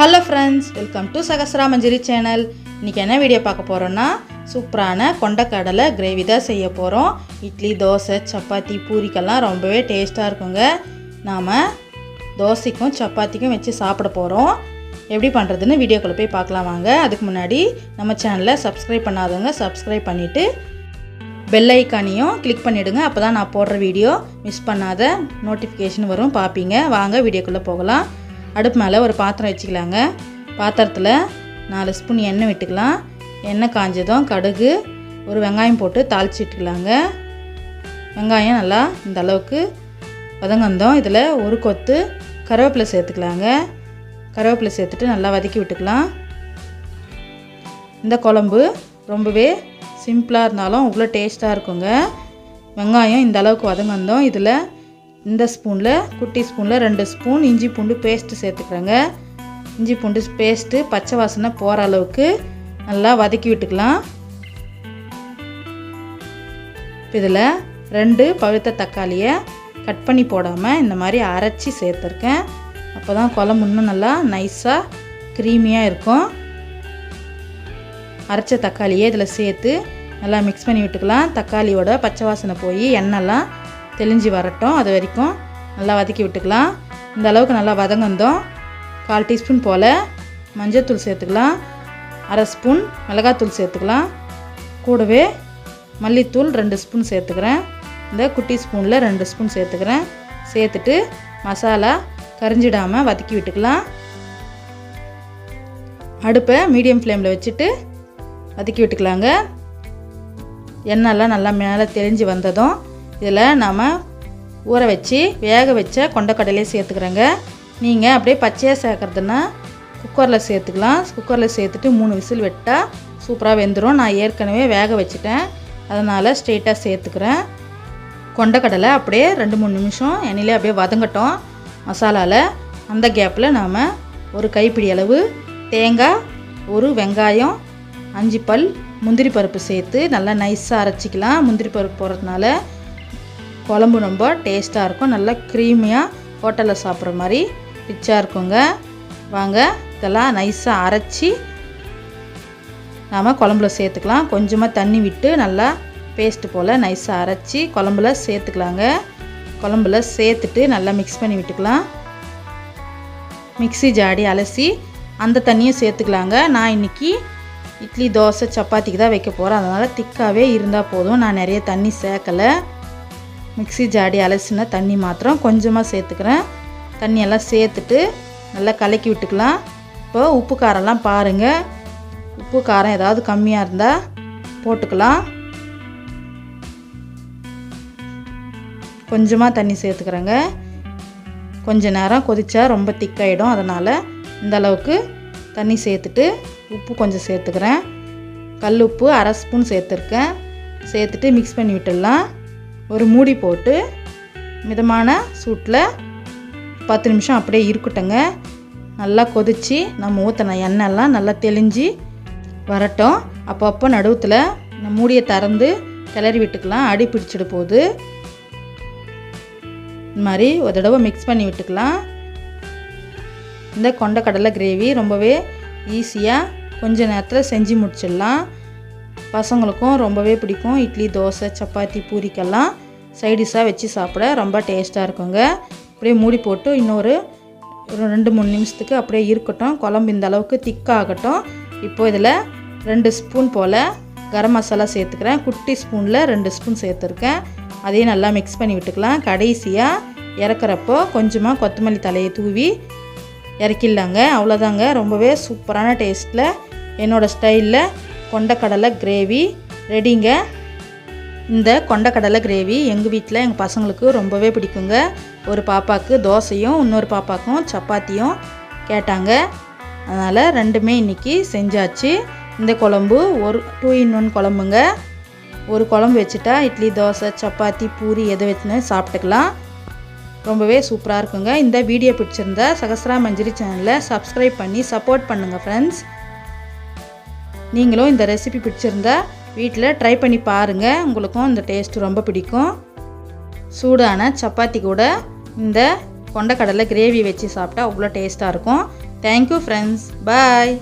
Hello friends welcome to Sahasra Manjari channel இன்றைக்கி என்ன video பார்க்க போகிறோன்னா சூப்பரான கொண்டக்கடலை கிரேவி தான் செய்ய போகிறோம் இட்லி தோசை சப்பாத்தி பூரிக்கெல்லாம் ரொம்பவே டேஸ்ட்டாக இருக்குங்க. நாம் தோசைக்கும் சப்பாத்திக்கும் வச்சு சாப்பிட போகிறோம் எப்படி பண்ணுறதுன்னு வீடியோக்குள்ளே போய் பார்க்கலாம் வாங்க. அதுக்கு முன்னாடி நம்ம சேனலை சப்ஸ்கிரைப் பண்ணாதவங்க சப்ஸ்கிரைப் பண்ணிவிட்டு பெல் ஐக்கானையும் கிளிக் பண்ணிவிடுங்க அப்போ தான் நான் போடுற வீடியோ மிஸ் பண்ணாத நோட்டிஃபிகேஷன் வரும். பார்ப்பீங்க. வாங்க வீடியோக்குள்ளே போகலாம். அடுப்பு மேலே ஒரு பாத்திரம் வச்சுக்கலாங்க. பாத்திரத்தில் நாலு ஸ்பூன் எண்ணெய் விட்டுக்கலாம். எண்ணெய் காஞ்சதும் கடுகு ஒரு வெங்காயம் போட்டு தாளிச்சு விட்டுக்கலாங்க. வெங்காயம் நல்லா இந்த அளவுக்கு வதங்கந்தோம் இதில் ஒரு கொத்து கருவேப்பிலை சேர்த்துக்கலாங்க. கருவேப்பிலை சேர்த்துட்டு நல்லா வதக்கி விட்டுக்கலாம். இந்த குழம்பு ரொம்பவே சிம்பிளாக இருந்தாலும் அவ்வளோ டேஸ்ட்டாக இருக்குங்க. வெங்காயம் இந்த அளவுக்கு வதங்கந்தோம் இதில் இந்த ஸ்பூனில் குட்டி ஸ்பூனில் ரெண்டு ஸ்பூன் இஞ்சி பூண்டு பேஸ்ட்டு சேர்த்துக்கிறேங்க. இஞ்சி பூண்டு பேஸ்ட்டு பச்சை வாசனை போகிற அளவுக்கு நல்லா வதக்கி விட்டுக்கலாம். இதில் ரெண்டு பழுத்த தக்காளியை கட் பண்ணி போடாமல் இந்த மாதிரி அரைச்சி சேர்த்துருக்கேன். அப்போ தான் குழம்பு இன்னும் நல்லா நைஸாக க்ரீமியாக இருக்கும். அரைச்ச தக்காளியை இதில் சேர்த்து நல்லா மிக்ஸ் பண்ணி விட்டுக்கலாம். தக்காளியோட பச்சை வாசனை போய் எண்ணெய்லாம் தெளிஞ்சு வரட்டும். அது வரைக்கும் நல்லா வதக்கி விட்டுக்கலாம். இந்த அளவுக்கு நல்லா வதங்கந்தோம் கால் டீஸ்பூன் போல் மஞ்சத்தூள் சேர்த்துக்கலாம். அரை ஸ்பூன் மிளகாத்தூள் சேர்த்துக்கலாம். கூடவே மல்லித்தூள் ரெண்டு ஸ்பூன் சேர்த்துக்கிறேன். இந்த குட்டி ஸ்பூனில் ரெண்டு ஸ்பூன் சேர்த்துக்கிறேன். சேர்த்துட்டு மசாலா கரிஞ்சிடாமல் வதக்கி விட்டுக்கலாம். அடுப்பை மீடியம் ஃப்ளேமில் வச்சுட்டு வதக்கி விட்டுக்கலாங்க. எண்ணெய்லாம் நல்லா மேலே தெளிஞ்சு வந்ததும் இதில் நாம் ஊற வச்சு வேக வச்ச கொண்டக்கடலையே சேர்த்துக்கிறேங்க. நீங்கள் அப்படியே பச்சையாக சேர்க்குறதுன்னா குக்கரில் சேர்த்துக்கலாம். குக்கரில் சேர்த்துட்டு மூணு விசில் விட்டால் சூப்பராக வெந்துடும் நான் ஏற்கனவே வேக வச்சுட்டேன். அதனால் ஸ்ட்ரெயிட்டாக சேர்த்துக்கிறேன். கொண்டக்கடலை அப்படியே ரெண்டு மூணு நிமிஷம் எண்ணெயிலே அப்படியே வதங்கட்டும். மசாலாவில் அந்த கேப்பில் நாம் ஒரு கைப்பிடி அளவு தேங்காய் ஒரு வெங்காயம் அஞ்சு பல் முந்திரி பருப்பு சேர்த்து நல்லா நைஸாக அரைச்சிக்கலாம். முந்திரி பருப்பு போடுறதுனால குழம்பு ரொம்ப டேஸ்ட்டாக இருக்கும். நல்லா க்ரீமியாக ஹோட்டலில் சாப்பிட்ற மாதிரி ரிச்சாக இருக்குங்க. வாங்க இதெல்லாம் நைஸாக அரைச்சி நாம் குழம்புல சேர்த்துக்கலாம். கொஞ்சமாக தண்ணி விட்டு நல்லா பேஸ்ட்டு போல் நைஸாக அரைச்சி குழம்புல சேர்த்துக்கலாங்க. குழம்புல சேர்த்துட்டு நல்லா மிக்ஸ் பண்ணி விட்டுக்கலாம். மிக்ஸி ஜாடி அலசி அந்த தண்ணியும் சேர்த்துக்கலாங்க. நான் இன்றைக்கி இட்லி தோசை சப்பாத்திக்கு தான் வைக்க போகிறேன் அதனால் திக்காகவே இருந்தால் போதும். நான் நிறைய தண்ணி சேர்க்கலை. மிக்ஸி ஜாடி அலசின தண்ணி மாத்திரம் கொஞ்சமாக சேர்த்துக்கிறேன். தண்ணியெல்லாம் சேர்த்துட்டு நல்லா கலக்கி விட்டுக்கலாம். இப்போ உப்பு காரம்லாம் பாருங்கள் உப்பு காரம் ஏதாவது கம்மியாக இருந்தால் போட்டுக்கலாம். கொஞ்சமாக தண்ணி சேர்த்துக்கிறேங்க. கொஞ்ச நேரம் கொதிச்சா ரொம்ப திக்காயிடும். அதனால் இந்த அளவுக்கு தண்ணி சேர்த்துட்டு உப்பு கொஞ்சம் சேர்த்துக்கிறேன். கல் உப்பு அரை ஸ்பூன் சேர்த்துருக்கேன். சேர்த்துட்டு மிக்ஸ் பண்ணி விட்டுடலாம். ஒரு மூடி போட்டு மிதமான சூட்டில் பத்து நிமிஷம் அப்படியே இருக்கட்டுங்க. நல்லா கொதித்து நம்ம ஊற்றின எண்ணெய்லாம் நல்லா தெளிஞ்சு வரட்டும். அப்பப்போ நடுவத்தில் நம்ம மூடியை திறந்து கிளறி விட்டுக்கலாம். அடி பிடிச்சிட போகுது. இந்த மாதிரி ஒரு தடவை மிக்ஸ் பண்ணி விட்டுக்கலாம். இந்த கொண்டக்கடலை கிரேவி ரொம்பவே ஈஸியாக கொஞ்ச நேரத்தில் செஞ்சு முடிச்சிடலாம். பசங்களுக்கும் ரொம்பவே பிடிக்கும். இட்லி தோசை சப்பாத்தி பூரிக்கெல்லாம் சைடிஷாக வச்சு சாப்பிட ரொம்ப டேஸ்ட்டாக இருக்குங்க. அப்படியே மூடி போட்டு இன்னொரு ஒரு ரெண்டு மூணு நிமிஷத்துக்கு அப்படியே இருக்கட்டும். குழம்பு இந்த அளவுக்கு திக்காகட்டும் இப்போ இதில் ரெண்டு ஸ்பூன் போல் கரம் மசாலா சேர்த்துக்கிறேன். குட்டி ஸ்பூனில் ரெண்டு ஸ்பூன் சேர்த்துருக்கேன். அதையும் நல்லா மிக்ஸ் பண்ணி விட்டுக்கலாம். கடைசியாக இறக்குறப்போ கொஞ்சமாக கொத்தமல்லி தலையை தூவி இறக்கிடலாங்க. அவ்வளோதாங்க ரொம்பவே சூப்பரான டேஸ்ட்டில் என்னோடய ஸ்டைலில் கொண்டக்கடலை கிரேவி ரெடிங்க இந்த கொண்டக்கடலை கிரேவி எங்கள் வீட்டில் எங்கள் பசங்களுக்கு ரொம்பவே பிடிக்குங்க. ஒரு பாப்பாவுக்கு தோசையும் இன்னொரு பாப்பாவுக்கும் சப்பாத்தியும் கேட்டாங்க. அதனால் ரெண்டுமே இன்றைக்கி செஞ்சாச்சு. இந்த குழம்பு ஒரு டூ இன் ஒன் குழம்புங்க. ஒரு குழம்பு வச்சுட்டா இட்லி தோசை சப்பாத்தி பூரி எதை வச்சுன்னு சாப்பிட்டுக்கலாம். ரொம்பவே சூப்பராக இருக்குங்க. இந்த வீடியோ பிடிச்சிருந்தா சகஸ்ரா மஞ்சரி சேனலை சப்ஸ்கிரைப் பண்ணி சப்போர்ட் பண்ணுங்கள் ஃப்ரெண்ட்ஸ் நீங்களும் இந்த ரெசிபி பிடிச்சிருந்தா வீட்டில் ட்ரை பண்ணி பாருங்கள் உங்களுக்கும் இந்த டேஸ்ட்டு ரொம்ப பிடிக்கும். சூடான சப்பாத்தி கூட இந்த கொண்டக்கடலை கிரேவி வச்சு சாப்பிட்டா அவ்வளோ டேஸ்ட்டாக இருக்கும். Thank you friends bye